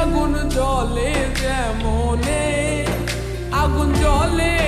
আগুন জলে যেমনে আগুন জলে